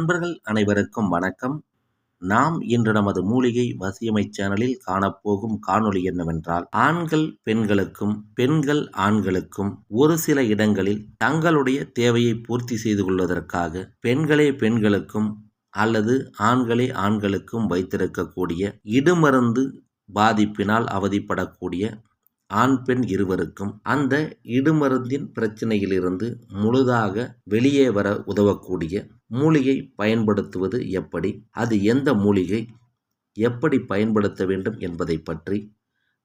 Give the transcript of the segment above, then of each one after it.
நண்பர்கள் அனைவருக்கும் வணக்கம். நாம் இன்று நமது மூலிகை வசியமை சேனலில் காணப்போகும் காணொளி என்னவென்றால் ஆண்கள் பெண்களுக்கும் பெண்கள் ஆண்களுக்கும் ஒரு சில இடங்களில் தங்களுடைய தேவையை பூர்த்தி செய்து கொள்வதற்காக பெண்களே பெண்களுக்கும் அல்லது ஆண்களே ஆண்களுக்கும் வைத்திருக்கக்கூடிய இடுமருந்து பாதிப்பினால் அவதிப்படக்கூடிய ஆண் பெண் இருவருக்கும் அந்த இடுமருந்தின் பிரச்சனையிலிருந்து முழுதாக வெளியே வர உதவக்கூடிய மூலிகை பயன்படுத்துவது எப்படி அது எந்த மூலிகை எப்படி பயன்படுத்த வேண்டும் என்பதை பற்றி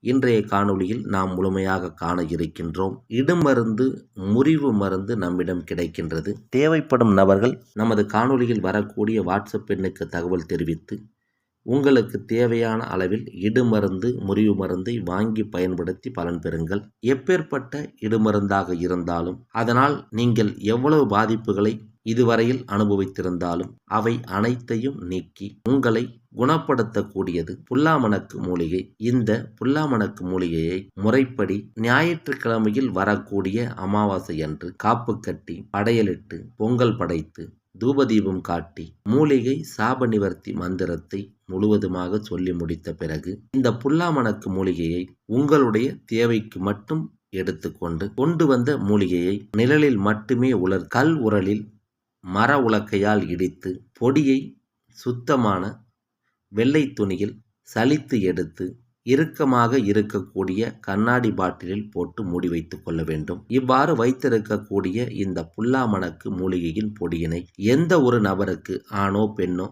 இன்றைய காணொளியில் நாம் முழுமையாக காண இருக்கின்றோம். இடுமருந்து முறிவு மருந்து நம்மிடம் கிடைக்கின்றது. தேவைப்படும் நபர்கள் நமது காணொளியில் வரக்கூடிய வாட்ஸ்அப் எண்ணுக்கு தகவல் தெரிவித்து உங்களுக்கு தேவையான அளவில் இடுமருந்து முறிவு மருந்தை வாங்கி பயன்படுத்தி பலன் பெறுங்கள். எப்பேற்பட்ட இடுமருந்தாக இருந்தாலும் அதனால் நீங்கள் எவ்வளவு பாதிப்புகளை இதுவரையில் அனுபவித்திருந்தாலும் அவை அனைத்தையும் நீக்கி உங்களை குணப்படுத்தக்கூடியது புல்லாமணக்கு மூலிகை. இந்த புல்லாமணக்கு மூலிகையை முறைப்படி ஞாயிற்றுக்கிழமையில் வரக்கூடிய அமாவாசை அன்று காப்பு கட்டி படையலிட்டு பொங்கல் படைத்து தூபதீபம் காட்டி மூலிகை சாப நிவர்த்தி மந்திரத்தை முழுவதுமாக சொல்லி முடித்த பிறகு இந்த புல்லாமணக்கு மூலிகையை உங்களுடைய தேவைக்கு மட்டும் எடுத்துக்கொண்டு கொண்டு வந்த மூலிகையை நிழலில் மட்டுமே உலர் கல் உரலில் மர உலக்கையால் இடித்து பொடியை சுத்தமான வெள்ளை துணியில் சலித்து எடுத்து இறுக்கமாக இருக்கக்கூடிய கண்ணாடி பாட்டிலில் போட்டு மூடி வைத்துக் கொள்ள வேண்டும். இவ்வாறு வைத்திருக்கக்கூடிய இந்த புல்லாமணக்கு மூலிகையின் பொடியினை எந்த ஒரு நபருக்கு ஆணோ பெண்ணோ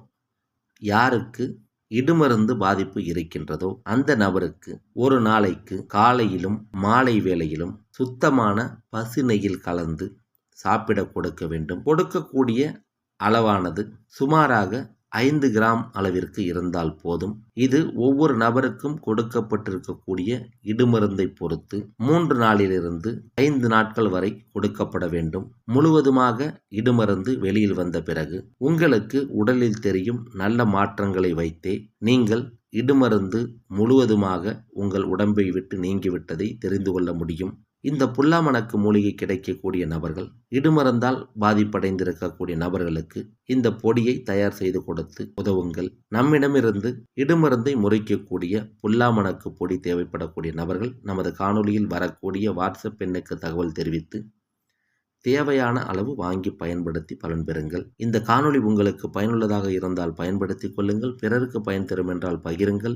யாருக்கு இடுமருந்து பாதிப்பு இருக்கின்றதோ அந்த நபருக்கு ஒரு நாளைக்கு காலையிலும் மாலை வேளையிலும் சுத்தமான பசுநெய்யில் கலந்து சாப்பிட கொடுக்க வேண்டும். கொடுக்கக்கூடிய அளவானது சுமாராக ஐந்து கிராம் அளவிற்கு இருந்தால் போதும். இது ஒவ்வொரு நபருக்கும் கொடுக்கப்பட்டிருக்கக்கூடிய இடுமருந்தை பொறுத்து மூன்று நாளிலிருந்து ஐந்து நாட்கள் வரை கொடுக்கப்பட வேண்டும். முழுவதுமாக இடுமருந்து வெளியில் வந்த பிறகு உங்களுக்கு உடலில் தெரியும் நல்ல மாற்றங்களை வைத்தே நீங்கள் இடுமருந்து முழுவதுமாக உங்கள் உடம்பை விட்டு நீங்கிவிட்டதை தெரிந்து கொள்ள முடியும். இந்த புல்லாமணக்கு மூலிகை கிடைக்கக்கூடிய நபர்கள் இடுமருந்தால் பாதிப்படைந்திருக்கக்கூடிய நபர்களுக்கு இந்த பொடியை தயார் செய்து கொடுத்து உதவுங்கள். நம்மிடமிருந்து இடுமருந்தை முறைக்கக்கூடிய புல்லாமணக்கு பொடி தேவைப்படக்கூடிய நபர்கள் நமது காணொலியில் வரக்கூடிய வாட்ஸ்அப் எண்ணுக்கு தகவல் தெரிவித்து தேவையான அளவு வாங்கி பயன்படுத்தி பலன் பெறுங்கள். இந்த காணொளி உங்களுக்கு பயனுள்ளதாக இருந்தால் பயன்படுத்தி கொள்ளுங்கள். பிறருக்கு பயன் தரும் என்றால் பகிருங்கள்.